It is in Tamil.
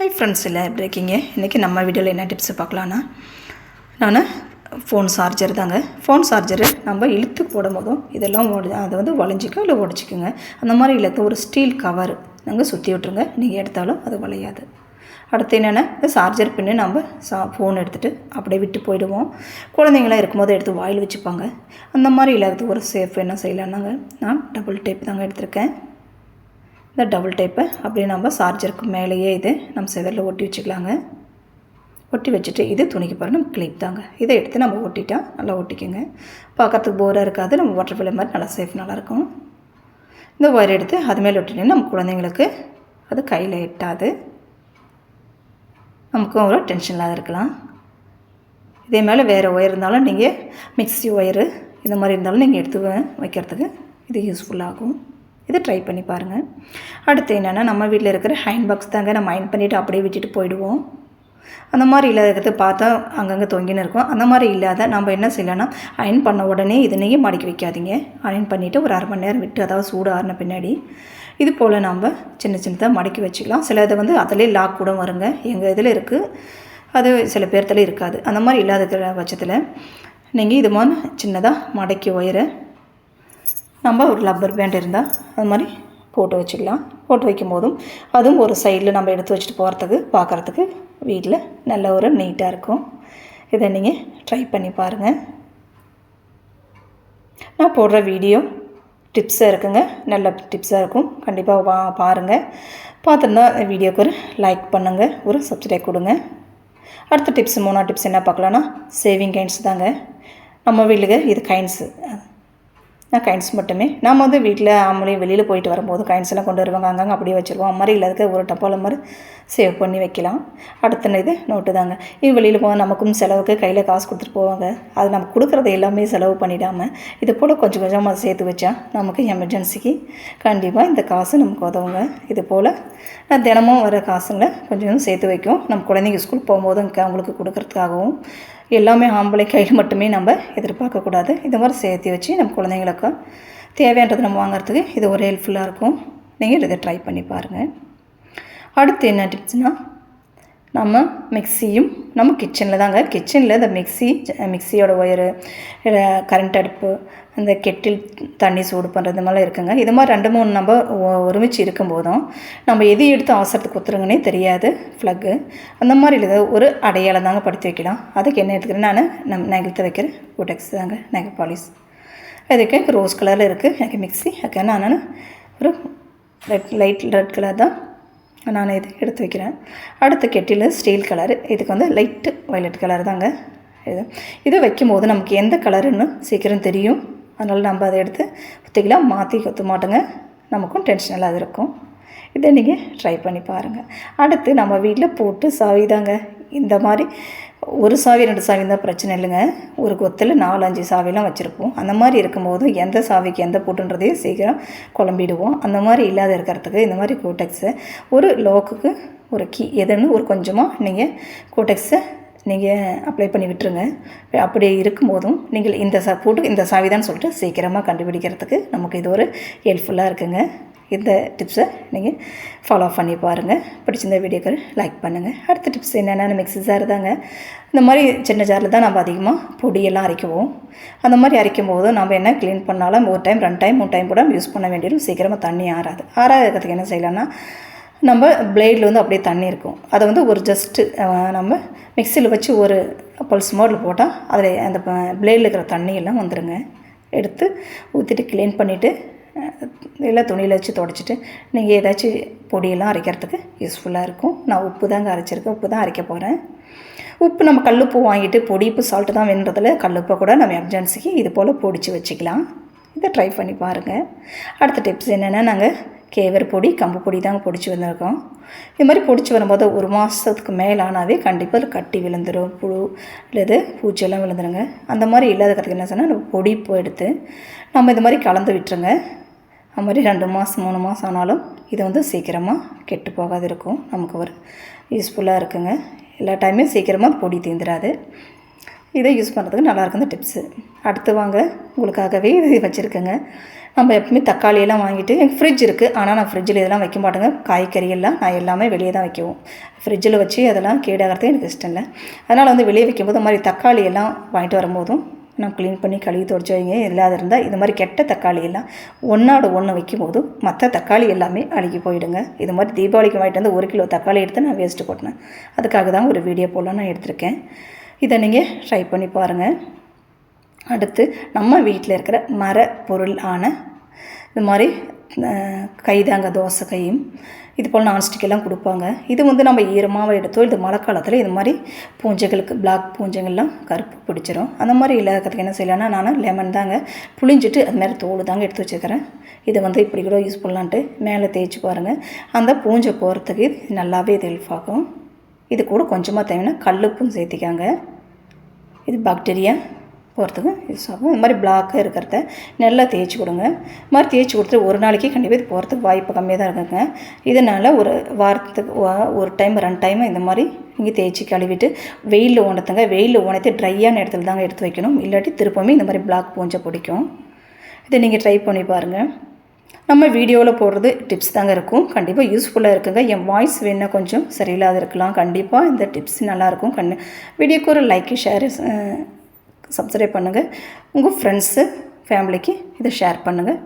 ஹை ஃப்ரெண்ட்ஸ் இல்லை எப்படி இருக்கீங்க? இன்றைக்கி நம்ம வீடியோவில் என்ன டிப்ஸ் பார்க்கலான்னா நான் ஃபோன் சார்ஜர் தாங்க. ஃபோன் சார்ஜரு நம்ம இழுத்து போடும் போதும் இதெல்லாம் உட அதை வந்து வளைஞ்சிக்கும் இல்லை உடச்சிக்குங்க அந்த மாதிரி இழுத்து ஒரு ஸ்டீல் கவர் நாங்கள் சுற்றி விட்ருங்க நீங்கள் எடுத்தாலும் அது வளையாது. அடுத்து என்னென்னா இந்த சார்ஜர் பின்னு நம்ம சா ஃபோன் எடுத்துகிட்டு அப்படியே விட்டு போயிடுவோம். குழந்தைங்களாம் இருக்கும்போது எடுத்து வாயில் வச்சுப்பாங்க. அந்த மாதிரி இல்லாத ஒரு சேஃப் என்ன செய்யலான்னாங்க நான் டபுள் டேப் தாங்க எடுத்திருக்கேன். இந்த டபுள் டைப்பை அப்படியே நம்ம சார்ஜருக்கு மேலேயே இது நம்ம செதரில் ஒட்டி வச்சுக்கலாங்க. ஒட்டி வச்சுட்டு இது துணிக்கு பாருங்க நம்ம கிளிப் தாங்க. இதை எடுத்து நம்ம ஒட்டிட்டா நல்லா ஒட்டிக்கோங்க. பார்க்கறதுக்கு போராக இருக்காது நம்ம வாட்டர் ஃபில்லர் மாதிரி நல்லா சேஃப் நல்லாயிருக்கும் இந்த ஒயர் எடுத்து அது மேலே ஒட்டினீங்கன்னா நம்ம குழந்தைங்களுக்கு அது கையில் எட்டாது. நமக்கும் ஒரு டென்ஷன் இல்லாத இருக்கலாம். இதே மேலே வேறு ஒயர் இருந்தாலும் நீங்கள் மிக்ஸி ஒயரு இந்த மாதிரி இருந்தாலும் நீங்கள் எடுத்து வைக்கிறதுக்கு இது யூஸ்ஃபுல்லாகும் இதை ட்ரை பண்ணி பாருங்கள். அடுத்து என்னென்னா நம்ம வீட்டில் இருக்கிற ஹேண்ட் பாக்ஸ் தாங்க நம்ம அயன் பண்ணிவிட்டு அப்படியே விட்டுட்டு போயிடுவோம். அந்த மாதிரி இல்லாதது பார்த்தா அங்கங்கே தொங்கின்னு இருக்கும். அந்த மாதிரி இல்லாத நம்ம என்ன செய்யலாம்னா அயன் பண்ண உடனே இதனையே மடக்கி வைக்காதீங்க. அயன் பண்ணிவிட்டு ஒரு அரை மணி நேரம் விட்டு அதாவது சூடு ஆறின பின்னாடி. இது போல் நம்ம சின்ன சின்னதாக மடக்கி வச்சுக்கலாம். சில இதை வந்து அதிலே லாக் கூட வருங்க. எங்கள் இதில் இருக்குது அது சில பேர்த்துல இருக்காது. அந்த மாதிரி இல்லாத பட்சத்தில் நீங்கள் இது மாதிரி சின்னதாக மடக்கி ஒயரை நம்ம ஒரு லப்பர் பேண்ட் இருந்தால் அது மாதிரி போட்டு வச்சுக்கலாம். போட்டு வைக்கும் போதும் அதுவும் ஒரு சைடில் நம்ம எடுத்து வச்சுட்டு போகிறதுக்கு பார்க்குறதுக்கு வீட்டில் நல்ல ஒரு நீட்டாக இருக்கும். இதை நீங்கள் ட்ரை பண்ணி பாருங்கள் நான் போடுற வீடியோ டிப்ஸாக இருக்குங்க. நல்ல டிப்ஸாக இருக்கும். கண்டிப்பாக வா பாருங்கள் பார்த்துருந்தா வீடியோக்கு ஒரு லைக் பண்ணுங்கள் ஒரு சப்ஸ்கிரைப் கொடுங்க. அடுத்த டிப்ஸ் மூணாவது டிப்ஸ் என்ன பார்க்கலான்னா சேவிங் கைண்ட்ஸ் தாங்க. நம்ம வீட்டுக்கு இது கைண்ட்ஸு நான் காயின்ஸ் மட்டுமே. நம்ம வந்து வீட்டில் ஆம்பளை வெளியில் போயிட்டு வரும்போது கைண்ட்ஸ் எல்லாம் கொண்டு வருவாங்க. அங்கங்கே அப்படியே வச்சுருவோம். மாதிரி இல்லாத ஒரு டப்பாவில் மாதிரி சேவ் பண்ணி வைக்கலாம். அடுத்த இது நோட்டு தாங்க. இது வெளியில் போக நமக்கும் செலவுக்கு கையில் காசு கொடுத்துட்டு போவாங்க. அது நம்ம கொடுக்குறத எல்லாமே செலவு பண்ணிடாமல் இது போல் கொஞ்சம் கொஞ்சமாக சேர்த்து வச்சா நமக்கு எமர்ஜென்சிக்கு கண்டிப்பாக இந்த காசு நமக்கு உதவுங்க. இது போல் நான் தினமும் வர காசுங்களை கொஞ்சம் கொஞ்சம் சேர்த்து வைக்கும். நம்ம குழந்தைங்க ஸ்கூல் போகும்போது அவங்களுக்கு கொடுக்கறதுக்காகவும் எல்லாமே ஆம்பளை கையில் மட்டுமே நம்ம எதிர்பார்க்கக்கூடாது இந்த மாதிரி சேர்த்து வச்சு நம்ம குழந்தைங்களுக்கு தேவையானது நம்ம வாங்குறதுக்கு இது ஒரு ஹெல்ப்ஃபுல்லாக இருக்கும். நீங்கள் இதை ட்ரை பண்ணி பாருங்கள் அடுத்து என்ன டிப்ஸ்னால் நம்ம மிக்சியும் நம்ம கிச்சனில் தாங்க. கிச்சனில் இந்த மிக்ஸி மிக்சியோட ஒயரு கரண்ட் அடுப்பு இந்த கெட்டில் தண்ணி சூடு பண்ணுறது மாதிரிலாம் இருக்குங்க. இது மாதிரி ரெண்டு மூணு நம்ம ஒருமிச்சு இருக்கும்போதும் நம்ம எது எடுத்து அவசரத்துக்கு குத்துறங்கன்னே தெரியாது ஃப்ளக்கு அந்த மாதிரி இல்லை ஒரு அடையாளம் தாங்க படுத்தி வைக்கலாம். அதுக்கு என்ன எடுத்துக்கிறேன்? நான் நம் நகர்த்து வைக்கிற ஊட்டெக்ஸ் தாங்க நகை பாலிஸ் அதுக்கு ரோஸ் கலரில் இருக்குது எனக்கு மிக்ஸி அதுக்கு நான் ஒரு ரெட் லைட் ரெட் கலர் தான் நான் இது எடுத்து வைக்கிறேன். அடுத்த கெட்டில் ஸ்டீல் கலர் இதுக்கு வந்து லைட்டு வயலட் கலர் தாங்க. இது இதை வைக்கும்போது நமக்கு எந்த கலருன்னு சீக்கிரம் தெரியும். அதனால் நம்ம அதை எடுத்து குத்திக்கலாம். மாற்றி குத்த மாட்டோங்க. நமக்கும் டென்ஷன் இல்லாத இருக்கும். இதை நீங்கள் ட்ரை பண்ணி பாருங்கள் அடுத்து நம்ம வீட்டில் போட்டு சாவி தாங்க. இந்த மாதிரி ஒரு சாவி ரெண்டு சாவி தான் பிரச்சனை இல்லைங்க. ஒரு கொத்தில் நாலு அஞ்சு சாவிலாம் வச்சுருப்போம். அந்த மாதிரி இருக்கும்போது எந்த சாவிக்கு எந்த போட்டுன்றதையும் சீக்கிரம் குழம்பிடுவோம். அந்த மாதிரி இல்லாத இருக்கிறதுக்கு இந்த மாதிரி கோட்டெக்ஸை ஒரு லோக்குக்கு ஒரு கீ எதுன்னு ஒரு கொஞ்சமாக நீங்கள் கோட்டெக்ஸை நீங்கள் அப்ளை பண்ணி விட்டுருங்க. அப்படி இருக்கும்போதும் நீங்கள் இந்த சா போட்டு இந்த சாவிதான்னு சொல்லிட்டு சீக்கிரமாக கண்டுபிடிக்கிறதுக்கு நமக்கு இது ஒரு ஹெல்ப்ஃபுல்லாக இருக்குங்க. இந்த டிப்ஸை நீங்கள் ஃபாலோ பண்ணி பாருங்கள் பிடிச்சிருந்த வீடியோக்கள் லைக் பண்ணுங்கள் அடுத்த டிப்ஸ் என்னென்னா மிக்ஸி ஜார் தாங்க. இந்த மாதிரி சின்ன ஜாரில் தான் நம்ம அதிகமாக பொடியெல்லாம் அரைக்குவோம். அந்த மாதிரி அரைக்கும் போது நம்ம என்ன க்ளீன் பண்ணாலும் ஒரு டைம் ரெண்டு டைம் மூணு டைம் கூட யூஸ் பண்ண வேண்டியதும் சீக்கிரமாக தண்ணி ஆறாது. ஆறாத இருக்கிறதுக்கு என்ன செய்யலாம்னா நம்ம பிளேடில் வந்து அப்படியே தண்ணி இருக்கும். அதை வந்து ஒரு ஜஸ்ட்டு நம்ம மிக்சியில் வச்சு ஒரு பல்ஸ் மோடில் போட்டால் அதில் அந்த பிளேடில் இருக்கிற தண்ணியெல்லாம் வந்துடுங்க எடுத்து ஊற்றிட்டு க்ளீன் பண்ணிவிட்டு எல்லாம் துணியில் வச்சு தொடச்சிட்டு நீங்கள் ஏதாச்சும் பொடியெல்லாம் அரைக்கிறதுக்கு யூஸ்ஃபுல்லாக இருக்கும். நான் உப்பு தாங்க அரைச்சிருக்கேன். உப்பு தான் அரைக்க போகிறேன் உப்பு நம்ம கல்லுப்பு வாங்கிட்டு பொடி உப்பு சால்ட்டு தான் வேணுன்றதில் கல்லுப்பை கூட நம்ம எமர்ஜென்சிக்கு இது போல் பொடிச்சு வச்சுக்கலாம். இதை ட்ரை பண்ணி பாருங்கள் அடுத்த டிப்ஸ் என்னென்னா நாங்கள் கேவர் பொடி கம்பு பொடி தாங்க பிடிச்சி வந்திருக்கோம். இது மாதிரி பிடிச்சி வரும்போது ஒரு மாதத்துக்கு மேலானாவே கண்டிப்பாக அதில் கட்டி விழுந்துடும் புழு இல்லது பூச்சியெல்லாம் விழுந்துருங்க. அந்த மாதிரி இல்லாத கற்றுக்கு என்ன சொன்னால் நம்ம பொடி போய் எடுத்து நம்ம இது மாதிரி கலந்து விட்டுருங்க. அது மாதிரி ரெண்டு மாதம் மூணு மாதம் ஆனாலும் இது வந்து சீக்கிரமாக கெட்டு போகாது இருக்கும். நமக்கு ஒரு யூஸ்ஃபுல்லாக இருக்குங்க. எல்லா டைமே சீக்கிரமாக பொடி தீந்துடாது இதை யூஸ் பண்ணுறதுக்கு நல்லாயிருக்கு இந்த டிப்ஸு அடுத்து வாங்க உங்களுக்காகவே இது வச்சுருக்கேங்க. நம்ம எப்பவுமே தக்காளியெல்லாம் வாங்கிட்டு எனக்கு ஃப்ரிட்ஜ் இருக்குது ஆனால் நான் ஃப்ரிட்ஜில் இதெல்லாம் வைக்க மாட்டேங்க. காய்கறி எல்லாம் நான் எல்லாமே வெளியே தான் வைக்கவும். ஃப்ரிட்ஜில் வச்சு அதெல்லாம் கேடாகிறது எனக்கு இஷ்டம் இல்லை. அதனால் வந்து வெளியே வைக்கும்போது இந்த மாதிரி தக்காளி எல்லாம் வாங்கிட்டு வரும்போதும் நான் க்ளீன் பண்ணி கழுவி துடைச்சி வைங்க. இல்லாத இருந்தால் இது மாதிரி கெட்ட தக்காளி எல்லாம் ஒன்றோட ஒன்று வைக்கும்போது மற்ற தக்காளி எல்லாமே அழுகி போயிடுங்க. இது மாதிரி தீபாவளிக்கு வாங்கிட்டு வந்து ஒரு கிலோ தக்காளி எடுத்து நான் வேஸ்ட்டு போட்டேன். அதுக்காக தான் ஒரு வீடியோ போடலாம் நான் எடுத்திருக்கேன். இதை நீங்கள் ட்ரை பண்ணி பாருங்கள் அடுத்து நம்ம வீட்டில் இருக்கிற மர பொருள் ஆன இது மாதிரி கைதாங்க தோசை கையும் இது போல் நான்ஸ்டிக்கெல்லாம் கொடுப்பாங்க. இது வந்து நம்ம ஈரமாக எடுத்தோ இது மழை காலத்தில் இது மாதிரி பூஞ்சைகளுக்கு பிளாக் பூஞ்சைகள்லாம் கருப்பு பிடிச்சிரும். அந்த மாதிரி இல்லாததுக்கு என்ன செய்யலாம்னா நான் லெமன் தாங்க புளிஞ்சிட்டு அது மாதிரி தோல் தாங்க எடுத்து வச்சுக்கிறேன். இதை வந்து இப்படி கூட யூஸ் பண்ணலான்ட்டு மேலே தேய்ச்சி பாருங்கள் அந்த பூஞ்சை போகிறதுக்கு இது நல்லாவே இது ஹெல்ப் ஆகும். இது கூட கொஞ்சமாக தேவைன்னா கல்லுப்பும் சேர்த்திக்காங்க. இது பாக்டீரியா போகிறதுக்கு யூஸ் ஆகும். இந்த மாதிரி பிளாக்காக இருக்கிறத நல்லா தேய்ச்சி கொடுங்க. இது மாதிரி தேய்ச்சி கொடுத்துட்டு ஒரு நாளைக்கு கண்டிப்பாக இது போகிறதுக்கு வாய்ப்பு கம்மியாக தான் இருக்குங்க. இதனால் ஒரு வாரத்துக்கு வா- ஒரு டைம் ரெண்டு டைம் இந்த மாதிரி நீங்கள் தேய்ச்சி கழுவிட்டு வெயிலில் உணர்த்துங்க. வெயிலில் உணர்த்தி ட்ரையான இடத்துல தாங்க எடுத்து வைக்கணும். இல்லாட்டி திருப்பமே இந்த மாதிரி பிளாக் பூஞ்சை பிடிக்கும். இதை நீங்கள் ட்ரை பண்ணி பாருங்கள் நம்ம வீடியோவில் போடுறது டிப்ஸ் தாங்க இருக்கும். கண்டிப்பாக யூஸ்ஃபுல்லாக இருக்குங்க. என் வாய்ஸ் வேணால் கொஞ்சம் சரியில்லாத இருக்கலாம். கண்டிப்பாக இந்த டிப்ஸ் நல்லாயிருக்கும் கண் வீடியோக்கு ஒரு லைக்கு ஷேரு சப்ஸ்கிரைப் பண்ணுங்கள் உங்கள் ஃப்ரெண்ட்ஸு ஃபேமிலிக்கு இதை ஷேர் பண்ணுங்கள்